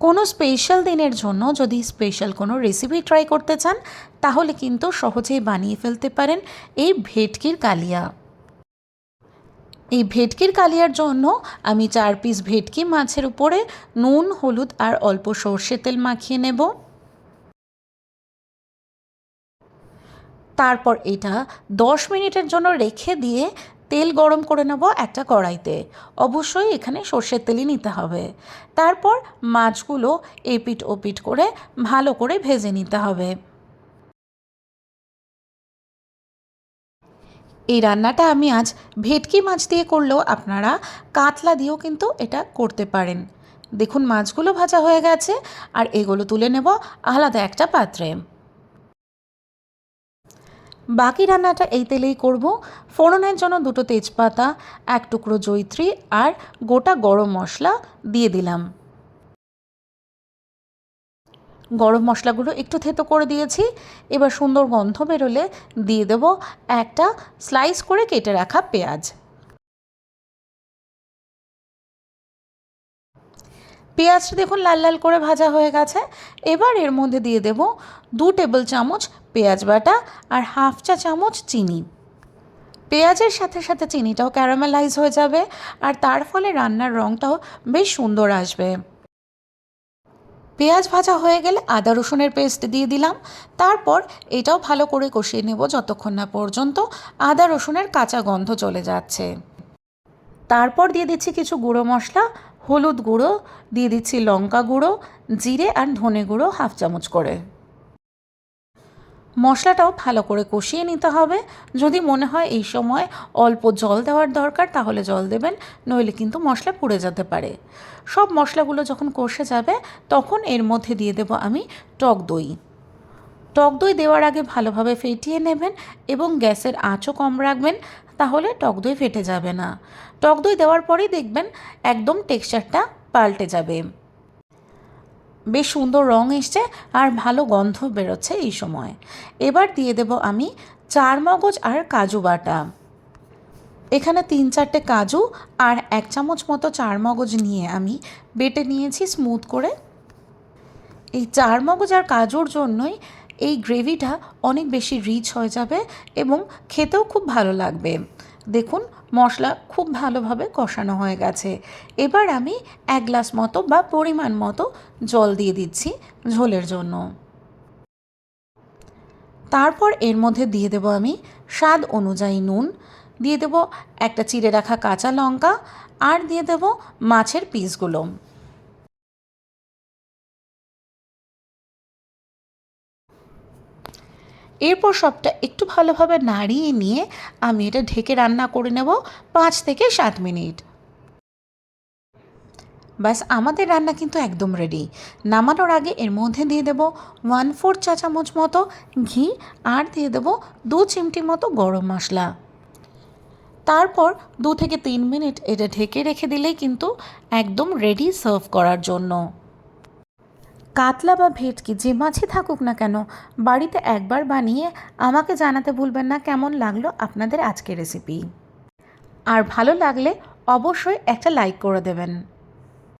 কোনো স্পেশাল দিনের জন্য যদি স্পেশাল কোনো রেসিপি ট্রাই করতে চান, তাহলে কিন্তু সহজেই বানিয়ে ফেলতে পারেন এই ভেটকির কালিয়া। এই ভেটকির কালিয়ার জন্য আমি চার পিস ভেটকি মাছের উপরে নুন, হলুদ আর অল্প সর্ষে তেল মাখিয়ে নেব। তারপর এটা দশ মিনিটের জন্য রেখে দিয়ে তেল গরম করে নেব একটা কড়াইতে। অবশ্যই এখানে সর্ষের তেলই নিতে হবে। তারপর মাছগুলো এপিট ওপিট করে ভালো করে ভেজে নিতে হবে। এই রান্নাটা আমি আজ ভেটকি মাছ দিয়ে করলেও আপনারা কাতলা দিয়েও কিন্তু এটা করতে পারেন। দেখুন মাছগুলো ভাজা হয়ে গেছে আর এগুলো তুলে নেব আলাদা একটা পাত্রে। বাকি রান্নাটা এই তেলেই করব। ফোড়নের জন্য দুটো তেজপাতা, এক টুকরো জৈত্রী আর গোটা গরম মশলা দিয়ে দিলাম। গরম মশলাগুলো একটু থেতো করে দিয়েছি। এবার সুন্দর গন্ধ বেরোলে দিয়ে দেব একটা স্লাইস করে কেটে রাখা পেঁয়াজ। পেঁয়াজটা দেখুন লাল লাল করে ভাজা হয়ে গেছে। এবার এর মধ্যে দিয়ে দেব দু টেবিল চামচ পেঁয়াজ বাটা আর হাফ চা চামচ চিনি। পেঁয়াজের সাথে সাথে চিনিটাও ক্যারামেলাইজ হয়ে যাবে আর তার ফলে রান্নার রঙটাও বেশ সুন্দর আসবে। পেঁয়াজ ভাজা হয়ে গেলে আদা রসুনের পেস্ট দিয়ে দিলাম। তারপর এটাও ভালো করে কষিয়ে নেব যতক্ষণ না পর্যন্ত আদা রসুনের কাঁচা গন্ধ চলে যাচ্ছে। তারপর দিয়ে দিচ্ছি কিছু গুঁড়ো মশলা, হলুদ গুঁড়ো, দিয়ে দিচ্ছি লঙ্কা গুঁড়ো, জিরে আর ধনে গুঁড়ো হাফ চামচ করে। মশলাটাও ভালো করে কষিয়ে নিতে হবে। যদি মনে হয় এই সময় অল্প জল দেওয়ার দরকার, তাহলে জল দেবেন, নইলে কিন্তু মশলা পুড়ে যেতে পারে। সব মশলাগুলো যখন কষে যাবে, তখন এর মধ্যে দিয়ে দেব আমি টক দই। টক দই দেওয়ার আগে ভালোভাবে ফেটিয়ে নেবেন এবং গ্যাসের আঁচও কম রাখবেন, তাহলে টক দই ফেটে যাবে না। টক দই দেওয়ার পরেই দেখবেন একদম টেক্সচারটা পাল্টে যাবে। বেশ সুন্দর রং এসছে আর ভালো গন্ধ বেরোচ্ছে এই সময়। এবার দিয়ে দেব আমি চার মগজ আর কাজু বাটা। এখানে তিন চারটে কাজু আর এক চামচ মতো চার মগজ নিয়ে আমি বেটে নিয়েছি স্মুথ করে। এই চার মগজ আর কাজুর জন্যই এই গ্রেভিটা অনেক বেশি রিচ হয়ে যাবে এবং খেতেও খুব ভালো লাগবে। দেখুন, মশলা খুব ভালোভাবে কষানো হয়ে গেছে। এবার আমি এক গ্লাস মতো বা পরিমাণ মতো জল দিয়ে দিচ্ছি ঝোলের জন্য। তারপর এর মধ্যে দিয়ে দেবো আমি স্বাদ অনুযায়ী নুন, দিয়ে দেবো একটা চিড়ে রাখা কাঁচা লঙ্কা, আর দিয়ে দেবো মাছের পিসগুলো। এরপর সবটা একটু ভালোভাবে নাড়িয়ে নিয়ে আমি এটা ঢেকে রান্না করে নেব পাঁচ থেকে সাত মিনিট। ব্যাস, আমাদের রান্না কিন্তু একদম রেডি নামানোর আগে এর মধ্যে দিয়ে দেব ওয়ান ফোর চা চামচ মতো ঘি আর দিয়ে দেব দু চিমটি মতো গরম মশলা। তারপর দু থেকে তিন মিনিট এটা ঢেকে রেখে দিলেই কিন্তু একদম রেডি সার্ভ করার জন্য। কাতলা বা ভেটকি যে মাছই থাকুক না কেন, বাড়িতে একবার বানিয়ে আমাকে জানাতে ভুলবেন না, কেমন লাগল আপনাদের আজকের রেসিপি আর ভালো লাগলে অবশ্যই একটা লাইক করে দেবেন।